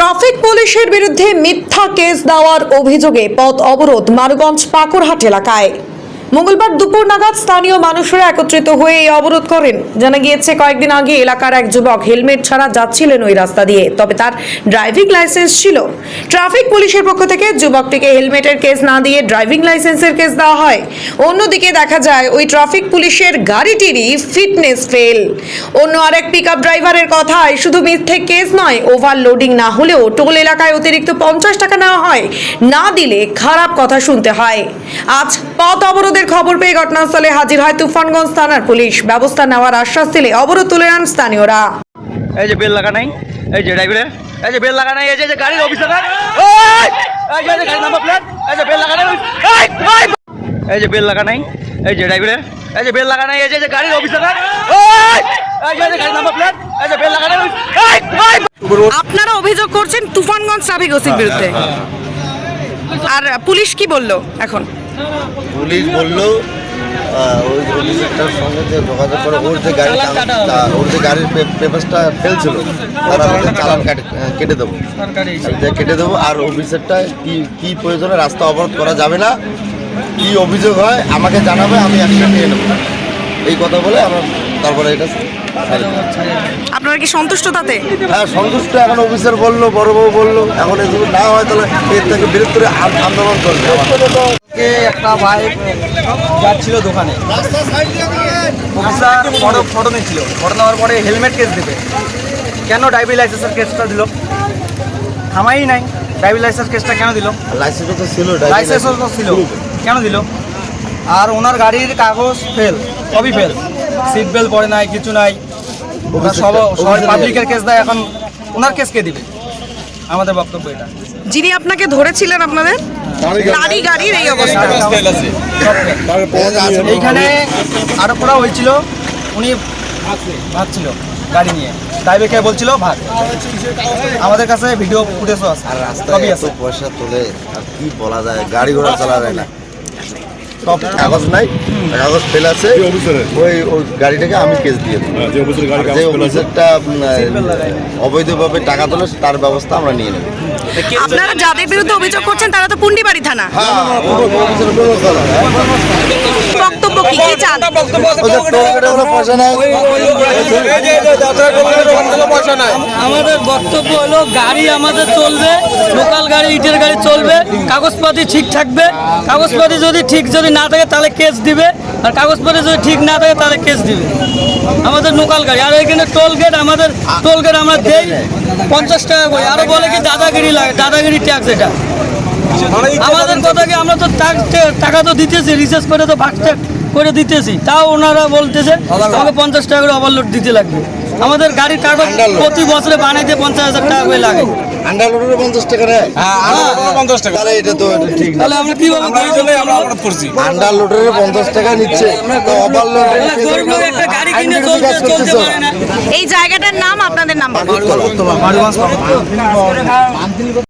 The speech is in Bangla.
ট্রাফিক পুলিশের বিরুদ্ধে মিথ্যা কেস দেওয়ার অভিযোগে পথ অবরোধ মারুগঞ্জ পাকুরহাট এলাকায়। মঙ্গলবার দুপুর নাগাদ স্থানীয় মানুষরা একত্রিত হয়ে এই অবরোধ করেন। জানা গিয়েছে, কয়েকদিন আগে এলাকার এক যুবক হেলমেট ছাড়া যাচ্ছিলেন ওই রাস্তা দিয়ে, তবে তার ড্রাইভিং লাইসেন্স ছিল। ট্রাফিক পুলিশের পক্ষ থেকে যুবকটিকে হেলমেটের কেস না দিয়ে ড্রাইভিং লাইসেন্সের কেস দেওয়া হয়। অন্যদিকে দেখা যায়, ওই ট্রাফিক পুলিশের গাড়িটিরই ফিটনেস ফেল। অন্য আরেক পিকআপ ড্রাইভারের কথায়, শুধু মিথ্যে কেস নয় ওভারলোডিং না হলেও টোল এলাকায় অতিরিক্ত পঞ্চাশ টাকা নেওয়া হয়। না দিলে খারাপ কথা শুনতে হয়। আজ পথ অবরোধের খবর পেয়ে ঘটনাস্থলে হাজির হয় তুফানগঞ্জ থানার পুলিশ ব্যবস্থা নেওয়ার আশ্বাস দিলে অবরোধ তুলে নেন স্থানীয়রা এই যে বেল লাগা নাই এই যে ড্রাইভারের এই যে বেল লাগা নাই এই যে গাড়ির অফিসার এই যে গাড়ি নাম্বার প্লেট এই যে বেল লাগা নাই এই, এই! এই যে বেল লাগা নাই এই যে ড্রাইভারের এই যে বেল লাগা নাই এই যে যে গাড়ির অফিসার এই যে গাড়ি নাম্বার প্লেট এই যে বেল লাগা নাই! আপনারা অভিযোগ করছেন তুফানগঞ্জ ট্রাফিক ওসির বিরুদ্ধে আর পুলিশ কি বলল এখন পুলিশ বলল ওই অফিসারটার সঙ্গে যে যোগাযোগ করে ওর যে গাড়ি ওর যে গাড়ির পেপারসটা ফেলছিল তার আমাদের চালান কাটে- কেটে দেবো। কেটে দেবো আর অফিসারটা কি কি প্রয়োজনে রাস্তা অবরোধ করা যাবে না কি অভিযোগ হয় আমাকে জানাবে আমি অ্যাকশন নিয়ে নেব। এই কথা বলে আমরা তারপরে এটা। আপনারা কি সন্তুষ্ট তাতে? হ্যাঁ সন্তুষ্ট। এখন অফিসার বলল বড়বাবু বলল এখন এগুলো না হয় তাহলে এর থেকে বৃহত্তর আন- আন্দোলন চলবে। আমার। কে একটা বাইক যাচ্ছিল দোকানে। অফিসার ফটো ফটো নিচ্ছিল। ফটো নেওয়ার পরে হেলমেট কেস দেবে। কেন ড্রাইভিং লাইসেন্সের কেসটা দিল? থামাই নাই। ড্রাইভিং লাইসেন্স কেসটা কেন দিল? লাইসেন্স তো ছিল লাইসেন্সও তো ছিল। কেন দিল? আর ওনার গাড়ির কাগজ ফেল সবই ফেল সিট বেল্ট পরে নাই কিছু নাই। ওরা সব সবাই পাবলিকের কেস দেয় এখন ওনার কেস কে দিবে? আমাদের বক্তব্য এটা। যিনি আপনাকে ধরেছিলেন আপনাদের গাড়ি গাড়ির এই অবস্থা। এইখানে আরও করা হয়েছিল উনি ভাগছিল গাড়ি নিয়ে। ড্রাইভারকে বলছিল ভাগ। আমাদের কাছে ভিডিও ফুটেজও আছে। আর রাস্তায় এত আছে। পয়সা তোলে আর কি বলা যায় গাড়ি ঘোড়া চালা যায় না। সব কাগজ নাই কাগজ ফেল আছে। ওই ওই গাড়িটাকে আমি কেস দিয়ে দেবো। যে অফিসের গাড়ি আর যে অফিসারটা অবৈধভাবে টাকা তোলে তার ব্যবস্থা আমরা নিয়ে নেব। আপনারা যাদের বিরুদ্ধে অভিযোগ করছেন তারা তো পুন্ডিবাড়ি থানা। বক্তব্য কি কি চান আমাদের বক্তব্য হলো গাড়ি আমাদের চলবে লোকাল গাড়ি ইটের গাড়ি চলবে কাগজপাতি ঠিক থাকবে কাগজপাতি যদি ঠিক যদি না থাকে তাহলে কেস দিবে আর কাগজপাতি যদি ঠিক না থাকে তাহলে কেস দিবে। আমাদের লোকাল গাড়ি। আর এখানে টোল গেট আমাদের টোল গেট আমরা দেই পঞ্চাশ টাকা করে। আরও বলে কি দাদাগিরি লাগে দাদাগিরি ট্যাক্স এটা। আমাদের কথা কি আমরা তো টাকা তো দিতেছি রিচার্জ করে তো ভাগ করে দিতেছি। তাও ওনারা বলতেছে আমাকে পঞ্চাশ টাকা করে ওভারলোড দিতে লাগবে। আমাদের গাড়ির কাগজ প্রতি বছরে বানাইতে পঞ্চাশ হাজার টাকা করে লাগে। আন্ডার লোডের পঞ্চাশ টাকা নেয়। পঞ্চাশ টাকা। তাহলে এটা তো এটা ঠিক না তাহলে আমরা কীভাবে গাড়ি চালাবো? করছি? লোডের পঞ্চাশ টাকা নিচ্ছে। এই জায়গাটার নাম আপনাদের নাম